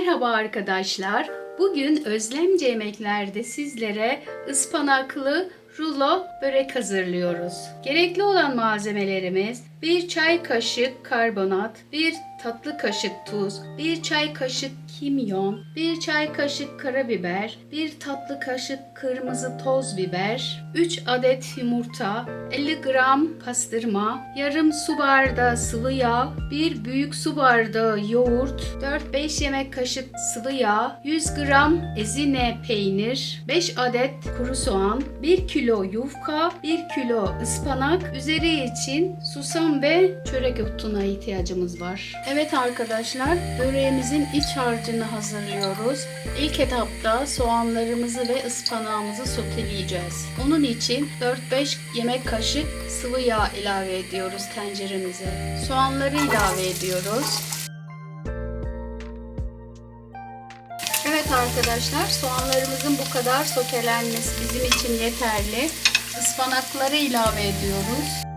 Merhaba arkadaşlar. Bugün Özlemce Yemekler'de sizlere ıspanaklı rulo börek hazırlıyoruz. Gerekli olan malzemelerimiz 1 çay kaşık karbonat, 1 tatlı kaşık tuz, 1 çay kaşık kimyon, 1 çay kaşık karabiber, 1 tatlı kaşık kırmızı toz biber, 3 adet yumurta, 50 gram pastırma, yarım su bardağı sıvı yağ, 1 büyük su bardağı yoğurt, 4-5 yemek kaşık sıvı yağ, 100 gram ezine peynir, 5 adet kuru soğan, 1 kilo yufka, 1 kilo ıspanak, üzeri için susam ve çörek otuna ihtiyacımız var. Evet arkadaşlar, böreğimizin iç harcını hazırlıyoruz. İlk etapta soğanlarımızı ve ıspanağımızı soteleyeceğiz. Onun için 4-5 yemek kaşık sıvı yağ ilave ediyoruz tenceremize. Soğanları ilave ediyoruz. Evet arkadaşlar soğanlarımızın bu kadar sotelenmesi bizim için yeterli. Ispanakları ilave ediyoruz.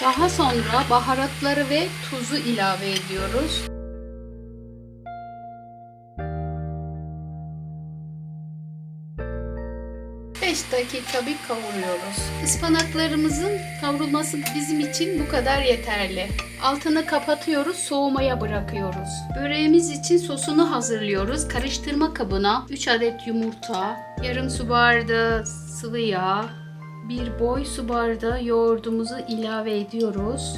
Daha sonra baharatları ve tuzu ilave ediyoruz. Dakika bir kavuruyoruz. Ispanaklarımızın kavrulması bizim için bu kadar yeterli. Altını kapatıyoruz, soğumaya bırakıyoruz. Böreğimiz için sosunu hazırlıyoruz. Karıştırma kabına 3 adet yumurta, yarım su bardağı sıvı yağ, bir boy su bardağı yoğurdumuzu ilave ediyoruz.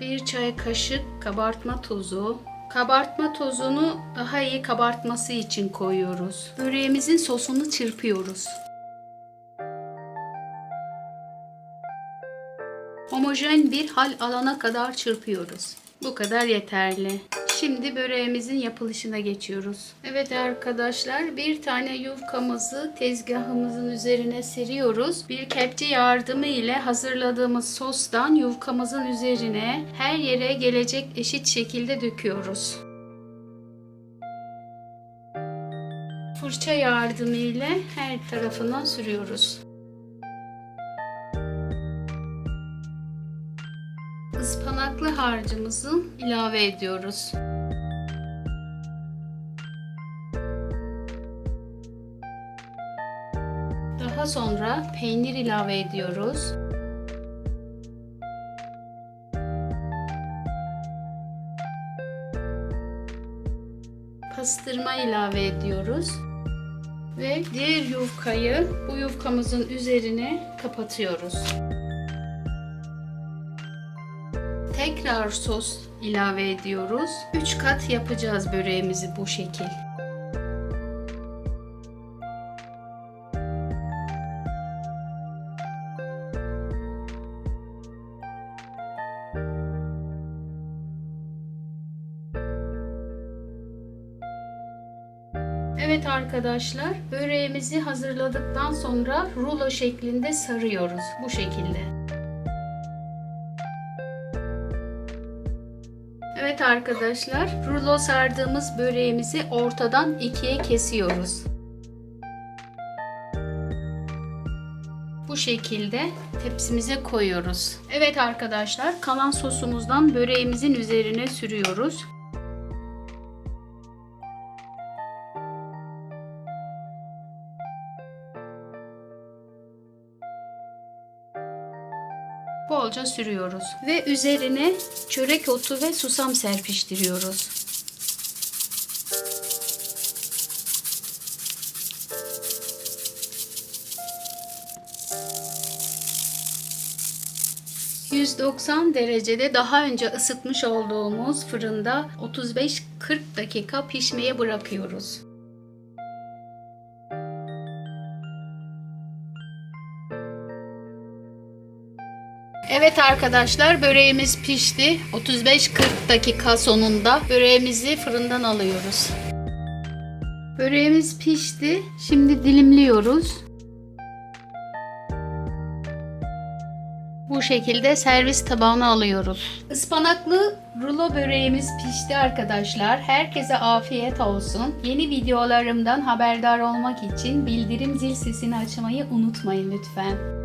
Bir çay kaşık kabartma tozu. Kabartma tozunu daha iyi kabartması için koyuyoruz. Böreğimizin sosunu çırpıyoruz. Homojen bir hal alana kadar çırpıyoruz. Bu kadar yeterli. Şimdi böreğimizin yapılışına geçiyoruz. Evet arkadaşlar bir tane yufkamızı tezgahımızın üzerine seriyoruz. Bir kepçe yardımı ile hazırladığımız sostan yufkamızın üzerine her yere gelecek eşit şekilde döküyoruz. Fırça yardımı ile her tarafından sürüyoruz. Ispanaklı harcımızı ilave ediyoruz. Daha sonra peynir ilave ediyoruz. Pastırma ilave ediyoruz. Ve diğer yufkayı bu yufkamızın üzerine kapatıyoruz. Tekrar sos ilave ediyoruz. 3 kat yapacağız böreğimizi bu şekil. Evet arkadaşlar, böreğimizi hazırladıktan sonra rulo şeklinde sarıyoruz bu şekilde. Evet arkadaşlar, rulo sardığımız böreğimizi ortadan ikiye kesiyoruz. Bu şekilde tepsimize koyuyoruz. Evet arkadaşlar, kalan sosumuzdan böreğimizin üzerine sürüyoruz. Bolca sürüyoruz ve üzerine çörek otu ve susam serpiştiriyoruz. ...190 derecede daha önce ısıtmış olduğumuz fırında 35-40 dakika pişmeye bırakıyoruz. Evet arkadaşlar böreğimiz pişti. 35-40 dakika sonunda böreğimizi fırından alıyoruz. Böreğimiz pişti. Şimdi dilimliyoruz. Bu şekilde servis tabağına alıyoruz. Ispanaklı rulo böreğimiz pişti arkadaşlar. Herkese afiyet olsun. Yeni videolarımdan haberdar olmak için bildirim zil sesini açmayı unutmayın lütfen.